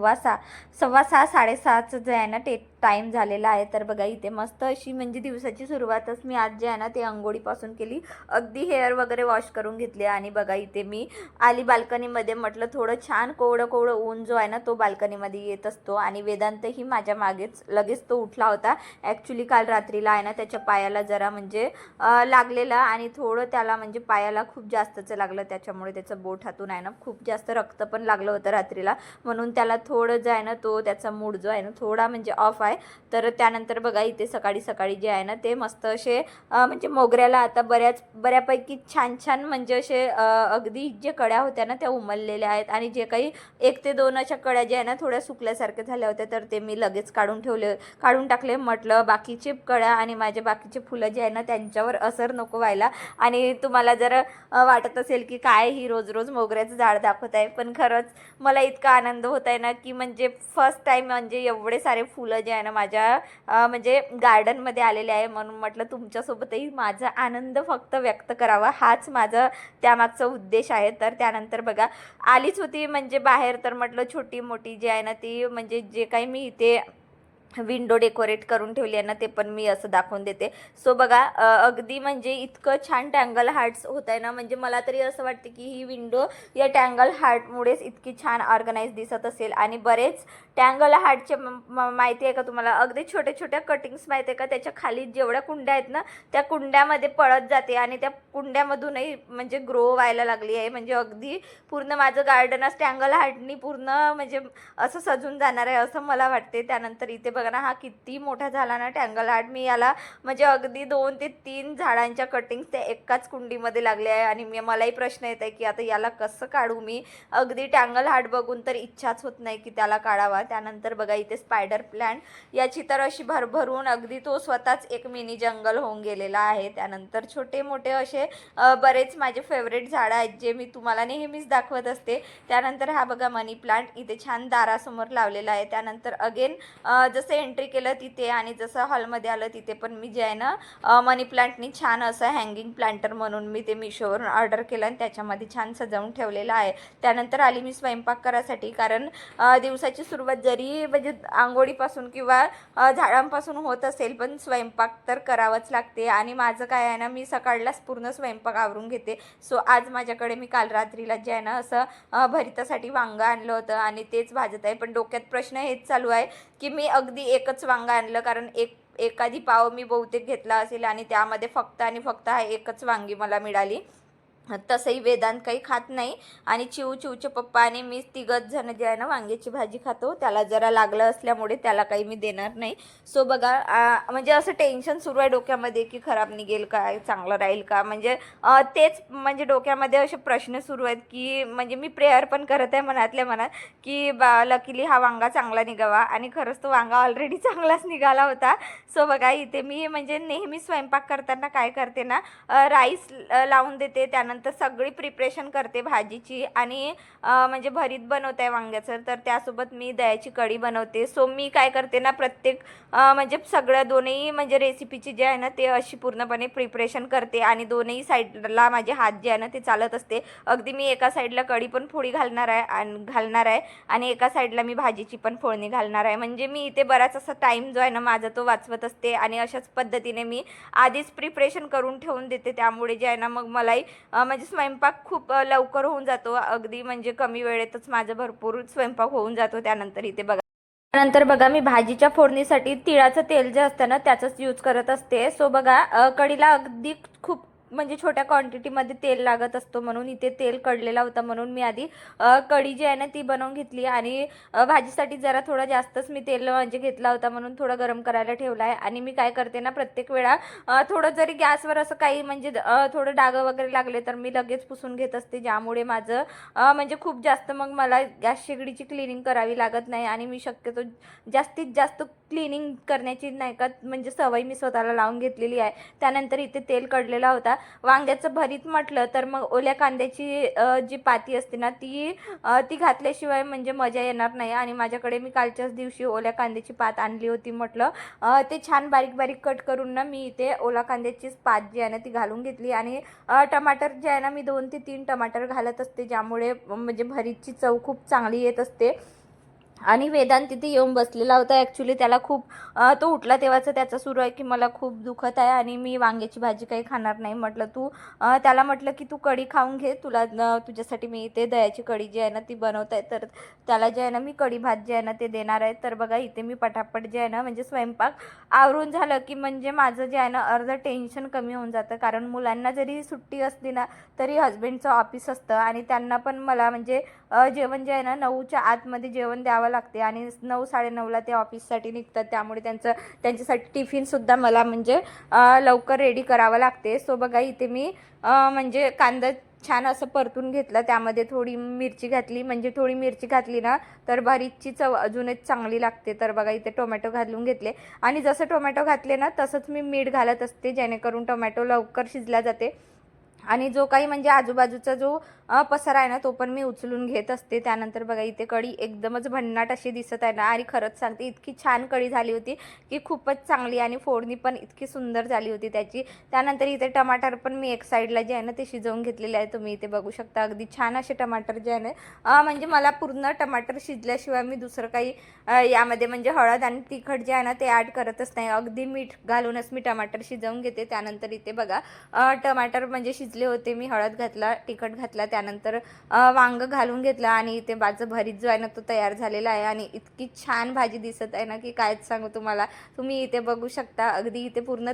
सव्वा सहा सव्वा सहा साडेसहाचं जे आहे ना ते टाईम झालेला आहे. तर बघा इथे मस्त अशी म्हणजे दिवसाची सुरुवातच मी आज जे आहे ना ते अंघोळीपासून केली. अगदी हेअर वगैरे वॉश करून घेतले आणि बघा इथे मी आली बाल्कनीमध्ये. म्हटलं थोडं छान कोवडं कोवडं ऊन जो आहे ना तो बाल्कनीमध्ये येत असतो. आणि वेदांतही माझ्या मागेच लगेच तो उठला होता. ॲक्च्युली काल रात्रीला आहे ना त्याच्या पायाला जरा म्हणजे लागलेला आणि थोडं त्याला म्हणजे पायाला खूप जास्तचं लागलं. त्याच्यामुळे त्याचं बोट हातून आहे ना खूप जास्त रक्त पण लागलं होतं रात्रीला. म्हणून त्याला थोडं जे आहे ना तो त्याचा मूड जो आहे ना थोडा म्हणजे ऑफ आहे. तर त्यानंतर बघा इथे सकाळी सकाळी जे आहे ना ते मस्त असे म्हणजे मोगऱ्याला आता बऱ्याच बऱ्यापैकी छान छान म्हणजे असे अगदी जे कड्या होत्या ना त्या उमललेल्या आहेत. आणि जे काही एक ते दोन अशा कड्या ज्या आहे ना थोड्या सुकल्यासारख्या झाल्या होत्या तर ते मी लगेच काढून ठेवले काढून टाकले. म्हटलं बाकीचे कड्या आणि माझे बाकीचे फुलं जे आहे ना त्यांच्यावर असर नको व्हायला. आणि तुम्हाला जर वाटत असेल की काय ही रोज रोज मोगऱ्याचं झाड दाखवत आहे पण खरंच मला इतका आनंद होत आहे ना की म्हणजे फर्स्ट टाईम म्हणजे एवढे सारे फुलं जे आहे ना माझ्या म्हणजे गार्डनमध्ये आलेले आहे. म्हणून म्हटलं तुमच्यासोबतही माझा आनंद फक्त व्यक्त करावा. हाच माझा त्यामागचा उद्देश आहे. तर त्यानंतर बघा आलीच होती म्हणजे बाहेर तर म्हटलं छोटी मोठी जी आहे ना ती म्हणजे जे काही मी इथे विंडो डेकोरेट करून ठेवली आहे ना ते पण मी असं दाखवून देते. सो बघा अगदी म्हणजे इतकं छान टँगल हार्ट्स होत आहे ना म्हणजे मला तरी असं वाटते की ही विंडो या टँगल हार्टमुळेच इतकी छान ऑर्गनाईज दिसत असेल. आणि बरेच टँगल हार्टचे म- माहिती आहे का तुम्हाला? अगदी छोट्या छोट्या कटिंग्स माहिती आहे का? त्याच्याखाली जेवढ्या कुंड्या आहेत ना त्या कुंड्यामध्ये पळत जाते आणि त्या कुंड्यामधूनही म्हणजे ग्रो व्हायला लागली आहे. म्हणजे अगदी पूर्ण माझं गार्डन असं टँगल हार्टनी पूर्ण म्हणजे असं सजून जाणार आहे असं मला वाटते. त्यानंतर इथे बघा ना हा किती मोठा झाला ना टँगल हार्ट मी याला म्हणजे अगदी दोन ते तीन झाडांच्या कटिंग्स त्या एकाच कुंडीमध्ये लागल्या आहे आणि मी मलाही प्रश्न येत आहे की आता याला कसं काढू मी? अगदी टँगल हार्ट बघून तर इच्छाच होत नाही की त्याला काढावा त्यानंतर बघा इथे स्पायडर प्लॅन्ट याची तर अशी भरभरून अगदी तो स्वतःच एक मिनी जंगल होऊन गेलेला आहे. त्यानंतर छोटे मोठे असे बरेच माझे फेवरेट झाडं आहेत जे मी तुम्हाला नेहमीच दाखवत असते. त्यानंतर हा बघा मनी प्लांट इथे छान दारासमोर लावलेला आहे. त्यानंतर अगेन जसं एंट्री केलं तिथे आणि जसं हॉलमध्ये आलं तिथे पण मी जे आहे ना मनी प्लांटनी छान असं हँगिंग प्लांटर म्हणून मी ते मिशोवरून ऑर्डर केलं आणि त्याच्यामध्ये छान सजवून ठेवलेलं आहे. त्यानंतर आली मी स्वयंपाक करायसाठी कारण दिवसाची सुरुवात जरी म्हणजे आंघोळीपासून किंवा झाडांपासून होत असेल पण स्वयंपाक तर करावंच लागते. आणि माझं काय आहे ना मी सकाळलाच पूर्ण स्वयंपाक आवरून घेते. सो आज माझ्याकडे मी काल रात्रीला जे आहे ना असं भरितासाठी वांगं आणलं होतं आणि तेच भाजत आहे. पण डोक्यात प्रश्न हेच चालू आहे की मी अगदी एकच वांगं आणलं कारण एक एखादी पाव मी बहुतेक घेतला असेल आणि त्यामध्ये फक्त आणि फक्त हा एकच वांगी मला मिळाली. तसंही वेदांत काही खात नाही. आणि चिऊ चिवचे पप्पा आणि मी तिघच जण जे आहे ना वांग्याची भाजी खातो. त्याला जरा लागलं असल्यामुळे त्याला काही मी देणार नाही. सो बघा म्हणजे असं टेन्शन सुरू आहे डोक्यामध्ये की खराब निघेल का चांगलं राहील का? म्हणजे तेच म्हणजे डोक्यामध्ये असे प्रश्न सुरू आहेत की म्हणजे मी प्रेयर पण करत आहे मनातल्या मनात की बा लकीली हा वांगा चांगला निघावा. आणि खरंच तो वांगा ऑलरेडी चांगलाच निघाला होता. सो बघा इथे मी म्हणजे नेहमी स्वयंपाक करताना काय करते ना राईस लावून देते. त्यानंतर सगळी प्रिपरेशन करते भाजीची आणि म्हणजे भरीत बनवते वांग्याचं. तर त्यासोबत मी दह्याची कढी बनवते. सो मी काय करते ना प्रत्येक म्हणजे सगळ्या दोन्ही म्हणजे रेसिपीची जे आहे ना ते अशी पूर्णपणे प्रिपरेशन करते आणि दोन्ही साईडला माझे हात जे आहे ना ते चालत असते. अगदी मी एका साईडला कढी पण फोडी घालणार आहे आणि घालणार आहे आणि एका साईडला मी भाजीची पण फोडणी घालणार आहे. म्हणजे मी इथे बराच असा टाईम जो आहे ना माझा तो वाचवत असते आणि अशाच पद्धतीने मी आधीच प्रिपरेशन करून ठेवून देते. त्यामुळे जे आहे ना मग मलाही म्हणजे स्वयंपाक खूप लवकर होऊन जातो. अगदी म्हणजे कमी वेळेतच माझं भरपूर स्वयंपाक होऊन जातो. त्यानंतर इथे बघा. त्यानंतर बघा मी भाजीच्या फोडणीसाठी तिळाचं तेल जे असतं ना त्याचंच यूज करत असते. सो बघा कडीला कढीला अगदी खूप म्हणजे छोट्या क्वांटिटीमध्ये तेल लागत असतो म्हणून इथे तेल कडलेला होता म्हणून मी आधी कढी जी आहे ना ती बनवून घेतली आणि भाजीसाठी जरा थोडं जास्तच मी तेल म्हणजे घेतला होता म्हणून थोडं गरम करायला ठेवला आहे. आणि मी काय करते ना प्रत्येक वेळा थोडं जरी गॅसवर असं काही म्हणजे थोडं डागं वगैरे लागले तर मी लगेच पुसून घेत असते ज्यामुळे माझं म्हणजे खूप जास्त मग मला गॅस शेगडीची क्लिनिंग करावी लागत नाही आणि मी शक्यतो जास्तीत जास्त क्लिनिंग करण्याची नाही का म्हणजे सवय मी स्वतःला लावून घेतलेली आहे. त्यानंतर इथे तेल कडलेला होता. वांग्याचं भरीत म्हटलं तर मग ओल्या कांद्याची जी पाती असते ना ती ती घातल्याशिवाय म्हणजे मजा येणार नाही. आणि माझ्याकडे मी कालच्याच दिवशी ओल्या कांद्याची पात आणली होती म्हटलं. ते छान बारीक बारीक कट करून ना मी इथे ओला कांद्याचीच पात जी आहे ना ती घालून घेतली. आणि टमाटर जे आहे ना मी दोन ते तीन टमाटर घालत असते ज्यामुळे म्हणजे भरीतची चव खूप चांगली येत असते. आणि वेदांत तिथे येऊन बसलेला होता. ॲक्च्युली त्याला खूप तो उठला तेव्हाचं त्याचं सुरू आहे की मला खूप दुखत आहे आणि मी वांग्याची भाजी काही खाणार नाही. म्हटलं तू त्याला म्हटलं की तू कढी खाऊन घे. तुला तुझ्यासाठी मी इथे दह्याची कढी जी आहे ना ती बनवत आहे. तर त्याला जे आहे ना मी कढी भात जे आहे ना ते देणार आहे. तर बघा इथे मी पटापट जे आहे ना म्हणजे स्वयंपाक आवरून झालं की म्हणजे माझं जे आहे ना अर्ध टेन्शन कमी होऊन जातं. कारण मुलांना जरी सुट्टी असली ना तरी हस्बंडचं ऑफिस असतं आणि त्यांना पण मला म्हणजे जेवण जे आहे ना नऊच्या आतमध्ये जेवण द्यावं लागते आणि नऊ साडेनऊला ते ऑफिससाठी निघतात. त्यामुळे त्यांचं त्यांच्यासाठी टिफिनसुद्धा मला म्हणजे लवकर रेडी करावं लागते. सो बघा इथे मी म्हणजे कांदा छान असं परतून घेतलं. त्यामध्ये थोडी मिरची घातली. म्हणजे थोडी मिरची घातली ना तर बरीचची चव अजूनच चांगली लागते. तर बघा इथे टोमॅटो घालून घेतले. आणि जसं टोमॅटो घातले ना तसंच मी मीठ घालत असते जेणेकरून टोमॅटो लवकर शिजला जाते. आणि जो काही म्हणजे आजूबाजूचा जो पसारा आहे ना तो पण मी उचलून घेत असते. त्यानंतर बघा इथे कढी एकदमच भन्नाट अशी दिसत आहे ना. आणि खरंच सांगते इतकी छान कढी झाली होती की खूपच चांगली आणि फोडणी पण इतकी सुंदर झाली होती त्याची. त्यानंतर इथे टमाटर पण मी एक साईडला जे आहे ना ते शिजवून घेतलेले आहे. तुम्ही इथे बघू शकता अगदी छान असे टमाटर जे आहे ना. म्हणजे मला पूर्ण टमाटर शिजल्याशिवाय मी दुसरं काही यामध्ये म्हणजे हळद आणि तिखट जे आहे ना ते ॲड करतच नाही. अगदी मीठ घालूनच मी टमाटर शिजवून घेते. त्यानंतर इथे बघा टमाटर म्हणजे शिजले होते. मी हळद घातला तिखट घातला. त्या त्यानंतर वांगं वांग घालून घेतलं आणि इथे माझं भरीत जो आहे ना तो तयार झालेला आहे आणि इतकी छान भाजी दिसत आहे ना की कायच सांगू तुम्हाला. तुम्ही इथे बघू शकता. अगदी इथे पूर्ण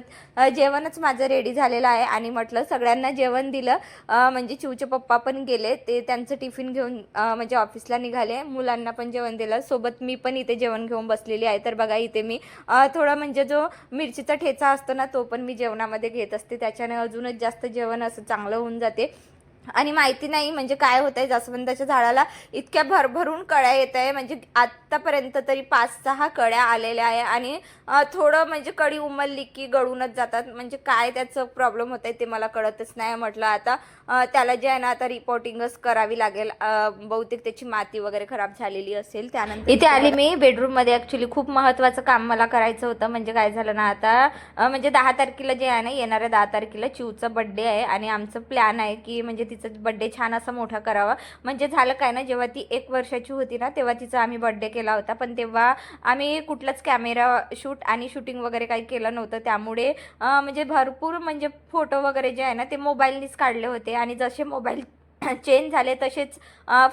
जेवणच माझं रेडी झालेलं आहे आणि म्हटलं सगळ्यांना जेवण दिलं. म्हणजे चिवचे पप्पा पण गेले. ते त्यांचं टिफिन घेऊन म्हणजे ऑफिसला निघाले. मुलांना पण जेवण दिलं. सोबत मी पण इथे जेवण घेऊन बसलेली आहे. तर बघा इथे मी थोडा म्हणजे जो मिरचीचा ठेचा असतो ना तो पण मी जेवणामध्ये घेत असते. त्याच्याने अजूनच जास्त जेवण असं चांगलं होऊन जाते. आणि माहिती नाही म्हणजे काय होत आहे जास्वंदाच्या झाडाला इतक्या भरभरून कळ्या येत आहे म्हणजे आत्तापर्यंत तरी पाच सहा कळ्या आलेल्या आहे आणि थोडं म्हणजे कडी उमलली की गळूनच जातात. म्हणजे काय त्याचं प्रॉब्लेम होत आहे ते मला कळतच नाही म्हटलं. आता त्याला जे आहे ना आता रिपोर्टिंगच करावी लागेल. बहुतेक त्याची माती वगैरे खराब झालेली असेल त्यानंतर इथे आली मी बेडरूममध्ये ॲक्च्युली खूप महत्त्वाचं काम मला करायचं होतं. म्हणजे काय झालं ना आता म्हणजे दहा तारखेला जे आहे ना येणाऱ्या दहा तारखेला चिवचा बड्डे आहे आणि आमचं प्लॅन आहे की म्हणजे तिचं बड्डे छान असा मोठा करावा. म्हणजे झालं काय ना जेव्हा ती एक वर्षाची होती ना तेव्हा तिचा आम्ही बड्डे केला होता. पण तेव्हा आम्ही कुठलाच कॅमेरा शूट आणि शूटिंग वगैरे काही केलं नव्हतं. त्यामुळे म्हणजे भरपूर म्हणजे फोटो वगैरे जे आहे ना ते मोबाईलनीच काढले होते. आणि जसे मोबाईल चेंज झाले तसेच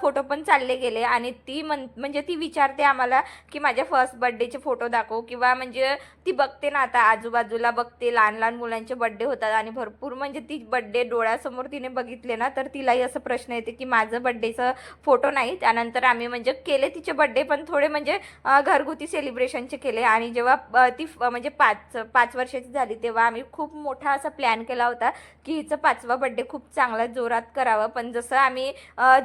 फोटो पण चालले गेले. आणि ती म्हण म्हणजे ती विचारते आम्हाला की माझ्या फर्स्ट बड्डेचे फोटो दाखव किंवा म्हणजे ती बघते ना आता आजूबाजूला बघते लहान लहान मुलांचे बड्डे होतात आणि भरपूर म्हणजे ती बड्डे डोळ्यासमोर तिने बघितले ना तर तिलाही असं प्रश्न येते की माझं बड्डेचं फोटो नाही. त्यानंतर आम्ही म्हणजे केले तिचे बड्डे पण थोडे म्हणजे घरगुती सेलिब्रेशनचे केले. आणि जेव्हा ती फ- म्हणजे पाच पाच वर्षाची झाली तेव्हा आम्ही खूप मोठा असा प्लॅन केला होता की हिचं पाचवा बड्डे खूप चांगला जोरात करावं. पण जसं जसं आम्ही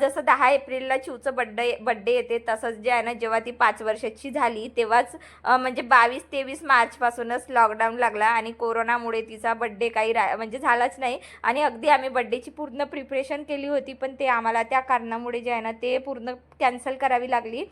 जसं दहा एप्रिलला चिवचं बड्डे बड्डे येते तसंच जे आहे ना जेव्हा ती पाच वर्षाची झाली तेव्हाच म्हणजे बावीस तेवीस मार्चपासूनच लॉकडाऊन लागला आणि कोरोनामुळे तिचा बड्डे काही रा म्हणजे झालाच नाही. आणि अगदी आम्ही बड्डेची पूर्ण प्रिपरेशन केली होती पण ते आम्हाला त्या कारणामुळे जे आहे ना ते पूर्ण कॅन्सल करावी लागली.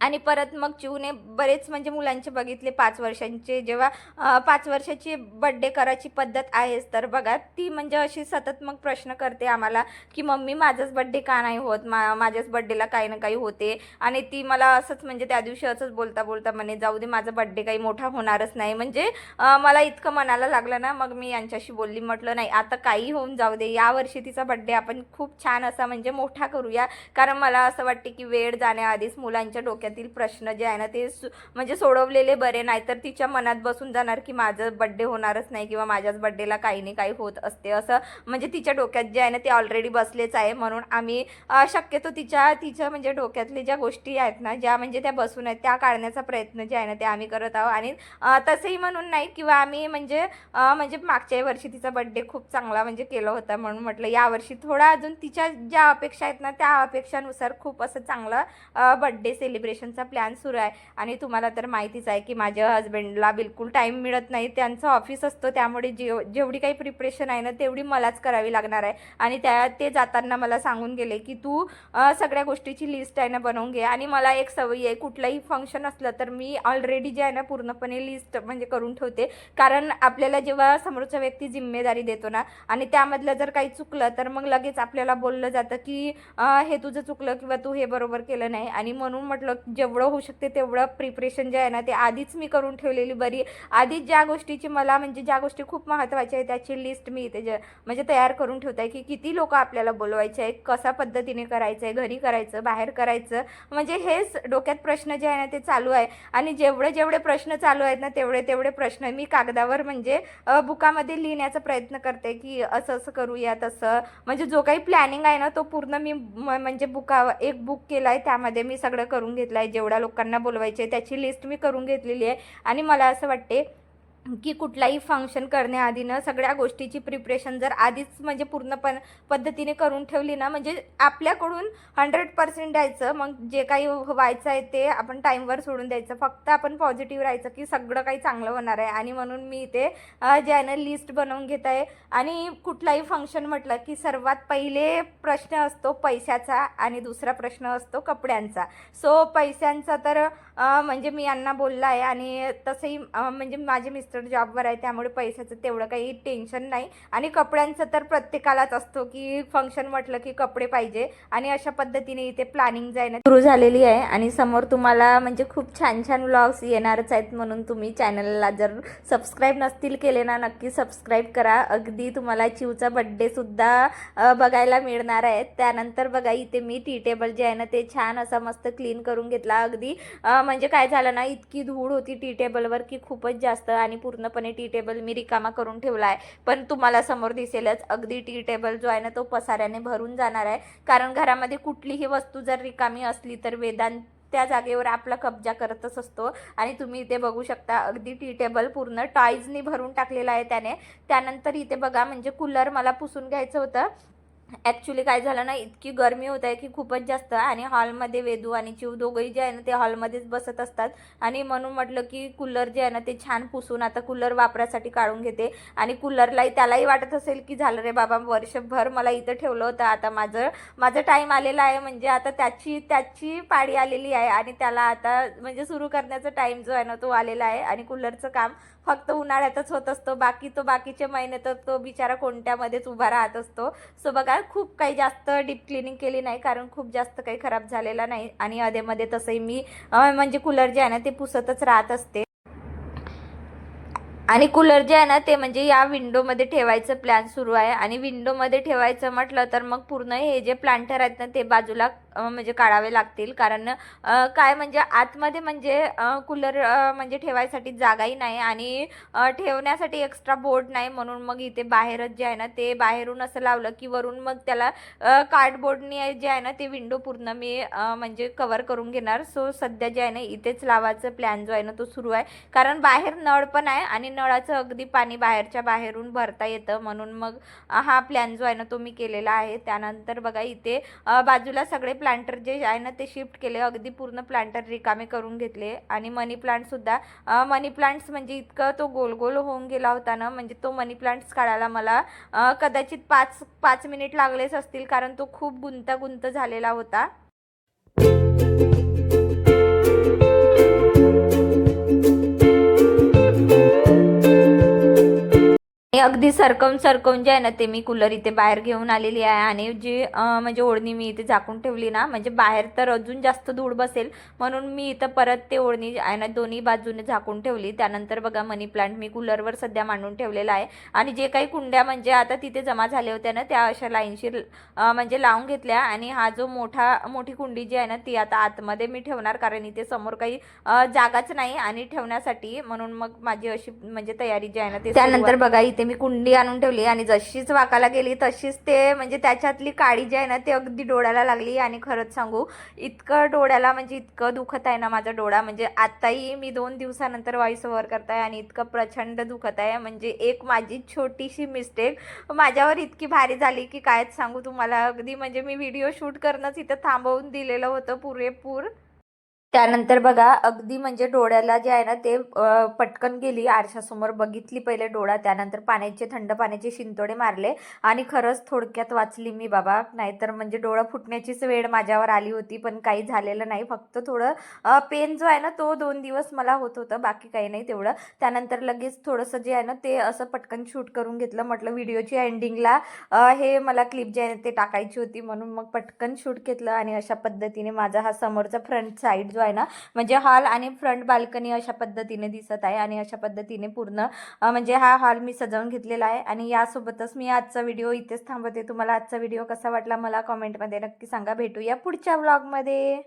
आणि परत मग चिवने बरेच म्हणजे मुलांचे बघितले पाच वर्षांचे. जेव्हा पाच वर्षाची बड्डे करायची पद्धत आहेच तर बघा ती म्हणजे अशी सतत मग प्रश्न करते आम्हाला की मम्मी माझाच बड्डे का नाही होत? मा माझ्याच बड्डेला काही ना काही होते. आणि ती मला असंच म्हणजे त्या दिवशी असंच बोलता बोलता म्हणे जाऊ दे माझा बड्डे काही मोठा होणारच नाही. म्हणजे मला इतकं मनाला लागलं ना मग मी यांच्याशी बोलली म्हटलं नाही आता काही होऊन जाऊ दे. यावर्षी तिचा बड्डे आपण खूप छान असा म्हणजे मोठा करूया. कारण मला असं वाटते की वेळ जाण्याआधीच मुलांच्या डोक्यातील प्रश्न जे आहे ना ते सु- म्हणजे सोडवलेले बरे नाहीतर तिच्या मनात बसून जाणार की माझं बड्डे होणारच नाही किंवा माझ्याच बड्डेला काही नाही काही होत असते. असं म्हणजे तिच्या डोक्यात जे आहे ना ते ऑलरेडी बसलेच आहे. म्हणून आम्ही शक्यतो तिच्या तिच्या म्हणजे डोक्यातले ज्या गोष्टी आहेत ना ज्या म्हणजे त्या बसून आहेत त्या काढण्याचा प्रयत्न जे आहे ना ते आम्ही करत आहोत. आणि तसंही म्हणून नाही किंवा आम्ही म्हणजे म्हणजे मागच्या वर्षी तिचा बड्डे खूप चांगला म्हणजे केला होता म्हणून म्हटलं. यावर्षी थोडा अजून तिच्या ज्या अपेक्षा आहेत ना त्या अपेक्षानुसार खूप असं चांगलं बड्डे सेलिब्रेट सेलिब्रेशनचा प्लॅन सुरू आहे. आणि तुम्हाला तर माहितीच आहे की माझ्या हस्बंडला बिलकुल टाईम मिळत नाही. त्यांचं ऑफिस असतं. त्यामुळे जेव जेवढी काही प्रिपरेशन आहे ना तेवढी मलाच करावी लागणार आहे. आणि त्या ते जाताना मला सांगून गेले की तू सगळ्या गोष्टीची लिस्ट आहे ना बनवून घे. आणि मला एक सवयी आहे कुठलंही फंक्शन असलं तर मी ऑलरेडी जे आहे ना पूर्णपणे लिस्ट म्हणजे करून ठेवते. कारण आपल्याला जेव्हा समोरचा व्यक्ती जिम्मेदारी देतो ना आणि त्यामधलं जर काही चुकलं तर मग लगेच आपल्याला बोललं जातं की हे तुझं चुकलं किंवा तू हे बरोबर केलं नाही. आणि म्हणून म्हटलं जेवढं होऊ शकते तेवढं प्रिपरेशन जे आहे ना ते आधीच मी करून ठेवलेली बरी आधीच ज्या गोष्टीची मला म्हणजे ज्या गोष्टी खूप महत्त्वाच्या आहे त्याची लिस्ट मी इथे ज- म्हणजे तयार करून ठेवत आहे की किती लोक आपल्याला बोलवायचे आहे कसा पद्धतीने करायचं आहे घरी करायचं बाहेर करायचं. म्हणजे हेच डोक्यात प्रश्न जे आहे ना ते चालू आहे. आणि जेवढे जेवढे प्रश्न चालू आहेत ना तेवढे तेवढे प्रश्न मी कागदावर म्हणजे बुकामध्ये लिहिण्याचा प्रयत्न करते की असं असं करूया तसं. म्हणजे जो काही प्लॅनिंग आहे ना तो पूर्ण मी म- म्हणजे बुका एक बुक केला आहे त्यामध्ये मी सगळं करून घेते. घेतला आहे जेवढ्या लोकांना बोलवायचे त्याची लिस्ट मी करून घेतलेली आहे. आणि मला असं वाटते की कुठलाही फंक्शन करण्याआधी ना सगळ्या गोष्टीची प्रिपरेशन जर आधीच म्हणजे पूर्णपण पद्धतीने करून ठेवली ना म्हणजे आपल्याकडून हंड्रेड पर्सेंट द्यायचं मग जे काही व्हायचं आहे ते आपण टाईमवर सोडून द्यायचं. फक्त आपण पॉझिटिव्ह राहायचं की सगळं काही चांगलं होणार आहे. आणि म्हणून मी इथे अ, लिस्ट बनवून घेत आहे. आणि कुठलाही फंक्शन म्हटलं की सर्वात पहिले प्रश्न असतो पैशाचा आणि दुसरा प्रश्न असतो कपड्यांचा. सो पैशांचा तर म्हणजे मी यांना बोलला आहे आणि तसंही म्हणजे माझे मिस्टर जॉबवर आहे त्यामुळे पैशाचं तेवढं काही टेन्शन नाही. आणि कपड्यांचं तर प्रत्येकालाच असतो की फंक्शन म्हटलं की कपडे पाहिजे. आणि अशा पद्धतीने इथे प्लॅनिंग जाय ना सुरू झालेली आहे. आणि समोर तुम्हाला म्हणजे खूप छान छान व्लॉग्स येणारच आहेत म्हणून तुम्ही चॅनलला जर सबस्क्राईब नसतील केले ना नक्की सबस्क्राईब करा. अगदी तुम्हाला चिवचा बड्डेसुद्धा बघायला मिळणार आहे. त्यानंतर बघा इथे मी टी टेबल जे आहे ना ते छान असा मस्त क्लीन करून घेतला. अगदी म्हणजे काय झालं ना इतकी धूळ होती टी टेबलवर की खूपच जास्त आणि पूर्णपणे टी टेबल मी रिकामा करून ठेवला आहे. पण तुम्हाला समोर दिसेलच अगदी टी टेबल जो आहे ना तो पसाऱ्याने भरून जाणार आहे. कारण घरामध्ये कुठलीही वस्तू जर रिकामी असली तर वेदांत त्या जागेवर आपला कब्जा करतच असतो. आणि तुम्ही इथे बघू शकता अगदी टी टेबल पूर्ण टॉईजनी भरून टाकलेला आहे त्याने. त्यानंतर इथे बघा म्हणजे कूलर मला पुसून घ्यायचं होतं. ॲक्च्युली काय झालं ना इतकी गरमी होत आहे की खूपच जास्त. आणि हॉलमध्ये वेदू आणि चिव दोघंही जे आहे ना ते हॉलमध्येच बसत असतात. आणि म्हणून म्हटलं की कूलर जे आहे ना ते छान पुसून आता कूलर वापरासाठी काढून घेते. आणि कूलरलाही त्यालाही वाटत असेल की झालं रे बाबा वर्षभर मला इथं ठेवलं होतं. आता माझं माझं टाईम आलेला आहे. म्हणजे आता त्याची त्याची पाळी आलेली आहे. आणि त्याला आता म्हणजे सुरू करण्याचा टाईम जो आहे ना तो आलेला आहे. आणि कूलरचं काम फक्त उन्हाळ्यातच होत असतो. बाकी तो बाकीचे महिने तर तो बिचारा कोणत्यामध्येच उभा राहत असतो. सो बघा खूप काही जास्त डीप क्लिनिंग केली नाही कारण खूप जास्त काही खराब झालेला नाही. आणि अधेमध्ये तसंही मी म्हणजे कूलर जे आहे ना ते पुसतच राहत असते. आणि कूलर जे आहे ना ते म्हणजे या विंडोमध्ये ठेवायचं प्लॅन सुरू आहे. आणि विंडोमध्ये ठेवायचं म्हटलं तर मग पूर्ण हे जे प्लांटर आहेत ना ते बाजूला म्हणजे काढावे लागतील. कारण काय म्हणजे आतमध्ये म्हणजे कूलर म्हणजे ठेवायसाठी जागाही नाही आणि ठेवण्यासाठी एक्स्ट्रा बोर्ड नाही म्हणून मग इथे बाहेरच जे आहे ना ते बाहेरून असं लावलं की वरून मग त्याला कार्डबोर्डनी जे आहे ना ते विंडो पूर्ण मी म्हणजे कवर करून घेणार. सो सध्या जे आहे ना इथेच लावायचं प्लॅन जो आहे ना तो सुरू आहे. कारण बाहेर नळ पण आहे आणि नळाचं अगदी पाणी बाहेरच्या बाहेरून भरता येतं म्हणून मग हा प्लॅन जो आहे ना तो मी केलेला आहे. त्यानंतर बघा इथे बाजूला सगळे प्लॅन प्लांटर जे आहे ना ते शिफ्ट केले. अगदी पूर्ण प्लांटर रिकामे करून घेतले. आणि मनी प्लांटसुद्धा मनी प्लांट्स म्हणजे इतकं तो गोल गोल होऊन गेला होता ना म्हणजे तो मनी प्लांट्स काढायला मला कदाचित पाच पाच मिनिट लागलेच असतील कारण तो खूप गुंतागुंत झालेला होता. आणि अगदी सरकवून सरकवून जे आहे ना ते मी कूलर इथे बाहेर घेऊन आलेली आहे. आणि जी म्हणजे ओढणी मी इथे झाकून ठेवली ना म्हणजे बाहेर तर अजून जास्त धूळ बसेल. म्हणून मी इथं परत ते ओढणी आहे ना दोन्ही बाजूने झाकून ठेवली. त्यानंतर बघा मनी प्लांट मी कूलरवर सध्या मांडून ठेवलेला आहे. आणि जे काही कुंड्या म्हणजे आता तिथे जमा झाल्या होत्या ना त्या अशा लाईनशीर म्हणजे लावून घेतल्या. आणि हा जो मोठा मोठी कुंडी जी आहे ना ती आता आतमध्ये मी ठेवणार कारण इथे समोर काही जागाच नाही. आणि ठेवण्यासाठी म्हणून मग माझी अशी म्हणजे तयारी जी आहे ना त्यानंतर बघा इथे मी कुंडी आणून ठेवली आणि जशीच वाकाला गेली तशीच ते म्हणजे त्याच्यातली काळी जी आहे ना ते अगदी डोळ्याला लागली. आणि खरंच सांगू इतकं डोळ्याला म्हणजे इतकं दुखत आहे ना माझा डोळा. म्हणजे आताही मी दोन दिवसानंतर व्हॉइस ओव्हर करताय आणि इतकं प्रचंड दुखत आहे. म्हणजे एक माझी छोटीशी मिस्टेक माझ्यावर इतकी भारी झाली की कायच सांगू तुम्हाला. अगदी म्हणजे मी व्हिडिओ शूट करणंच इथं थांबवून दिलेलं होतं पुरेपूर. त्यानंतर बघा अगदी म्हणजे डोळ्याला जे आहे ना ते पटकन गेली. आरशासमोर बघितली पहिले डोळा त्यानंतर पाण्याचे थंड पाण्याचे शिंतोडे मारले. आणि खरंच थोडक्यात वाचली मी बाबा. नाहीतर म्हणजे डोळं फुटण्याचीच वेळ माझ्यावर आली होती पण काही झालेलं नाही. फक्त थोडं पेन जो आहे ना तो दोन दिवस मला होत होतं. बाकी काही नाही तेवढं. त्यानंतर लगेच थोडंसं जे आहे ना ते असं पटकन शूट करून घेतलं. म्हटलं व्हिडिओची एंडिंगला हे मला क्लिप जे आहे ते टाकायची होती म्हणून मग पटकन शूट घेतलं. आणि अशा पद्धतीने माझा हा समोरचा फ्रंट साईड जो आहे ना? म्हणजे हॉल आणि फ्रंट बाल्कनी अशा पद्धतीने दिसत आहे आणि अशा पद्धतीने पूर्ण म्हणजे हा हॉल मी सजवून घेतलेला आहे आणि यासोबतच मी आजचा व्हिडिओ इथेच थांबवते. तुम्हाला आजचा व्हिडिओ कसा वाटला मला कॉमेंटमध्ये नक्की सांगा. भेटूया पुढच्या ब्लॉगमध्ये